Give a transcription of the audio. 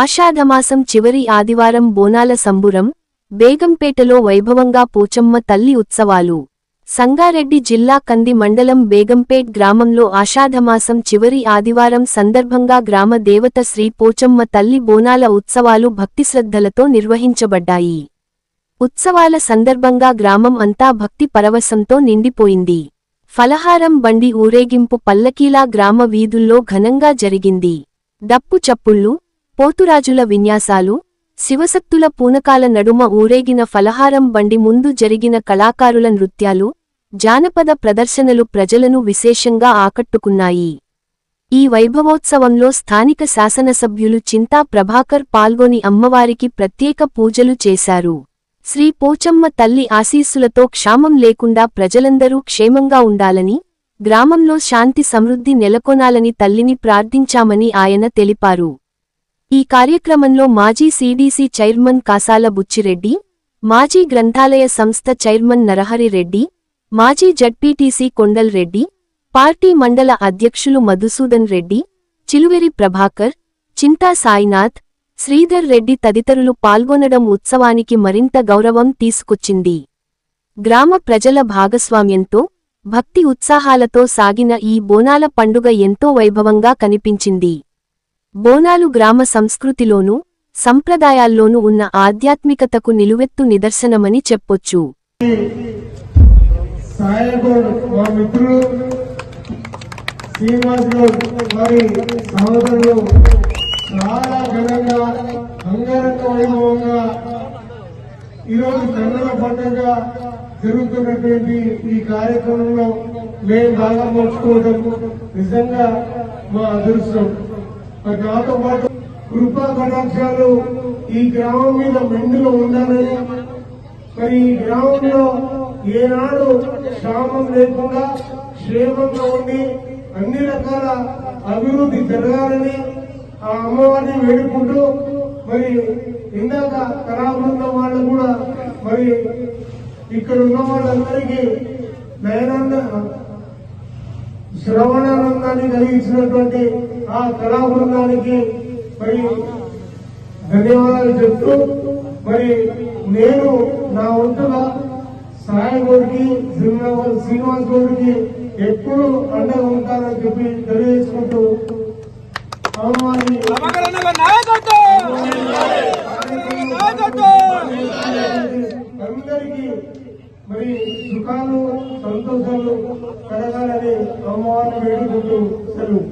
ఆషాఢమాసం చివరి ఆదివారం బోనాల సంబురం బేగంపేటలో వైభవంగా పోచమ్మ తల్లి ఉత్సవాలు. సంగారెడ్డి జిల్లా కంది మండలం బేగంపేట్ గ్రామంలో ఆషాఢమాసం చివరి ఆదివారం సందర్భంగా గ్రామ దేవత శ్రీ పోచమ్మ తల్లి బోనాల ఉత్సవాలు భక్తిశ్రద్ధలతో నిర్వహించబడ్డాయి. ఉత్సవాల సందర్భంగా గ్రామం అంతా భక్తి పరవశంతో నిండిపోయింది. ఫలహారం బండి ఊరేగింపు పల్లకీలా గ్రామ వీధుల్లో ఘనంగా జరిగింది. దప్పు చప్పుళ్ళు పోతురాజుల విన్యాసాలు శివశక్తుల పూనకాల నడుమ ఊరేగిన ఫలహారం బండి ముందు జరిగిన కళాకారుల నృత్యాలు జానపద ప్రదర్శనలు ప్రజలను విశేషంగా ఆకట్టుకున్నాయి. ఈ వైభవోత్సవంలో స్థానిక శాసనసభ్యులు చింతా ప్రభాకర్ పాల్గొని అమ్మవారికి ప్రత్యేక పూజలు చేశారు. శ్రీ పోచమ్మ తల్లి ఆశీస్సులతో క్షామం లేకుండా ప్రజలందరూ క్షేమంగా ఉండాలని గ్రామంలో శాంతి సమృద్ధి నెలకొనాలని తల్లిని ప్రార్థించామని ఆయన తెలిపారు. ఈ కార్యక్రమంలో మాజీ సీడీసీ చైర్మన్ కాసాల బుచ్చిరెడ్డి మాజీ గ్రంథాలయ సంస్థ చైర్మన్ నరహరి రెడ్డి మాజీ జడ్పీటీసీ కొండల్ రెడ్డి పార్టీ మండల అధ్యక్షులు మధుసూదన్ రెడ్డి చిలువెరి ప్రభాకర్ చింతా సాయినాథ్ శ్రీధర్ రెడ్డి తదితరులు పాల్గొనడం ఉత్సవానికి మరింత గౌరవం తీసుకొచ్చింది. గ్రామ ప్రజల భాగస్వామ్యంతో భక్తి ఉత్సాహాలతో సాగిన ఈ బోనాల పండుగ ఎంతో వైభవంగా కనిపించింది. బోనాలు గ్రామ సంస్కృతిలోనూ సంప్రదాయాల్లోనూ ఉన్న ఆధ్యాత్మికతకు నిలువెత్తు నిదర్శనమని చెప్పొచ్చు. ఈరోజు కన్నుల పండుగ జరుగుతున్నటువంటి ఈ కార్యక్రమంలో మేము బాగా పంచుకోవడం నిజంగా మా అదృష్టం. నాతో పాటు కృపా కటాక్షాలు ఈ గ్రామం మీద మెండుగా ఉండాలని మరి ఈ గ్రామంలో ఏనాడు క్షామం లేకుండా క్షేమంగా ఉండి అన్ని రకాల అభివృద్ధి జరగాలని ఆ అమ్మవారిని వేడుకుంటూ మరి ఇందాక కళాబృందం వాళ్ళు కూడా మరి ఇక్కడ ఉన్న వాళ్ళందరికీ నయనాన్న శ్రవణానందాన్ని కలిగించినటువంటి ఆ కళా బృందానికి మరి ధన్యవాదాలు చెప్తూ మరి నేను నా వంతుగా సాయి గౌడ్కి శ్రీనివాస్ శ్రీనివాస్ గౌడ్కి ఎప్పుడు అండగా ఉంటానని చెప్పి తెలియజేసుకుంటూ అందరికీ మరి సుఖాలు సంతోషాలు కలగాలని అమ్మవారిని వేడుకుంటూ సెలవు.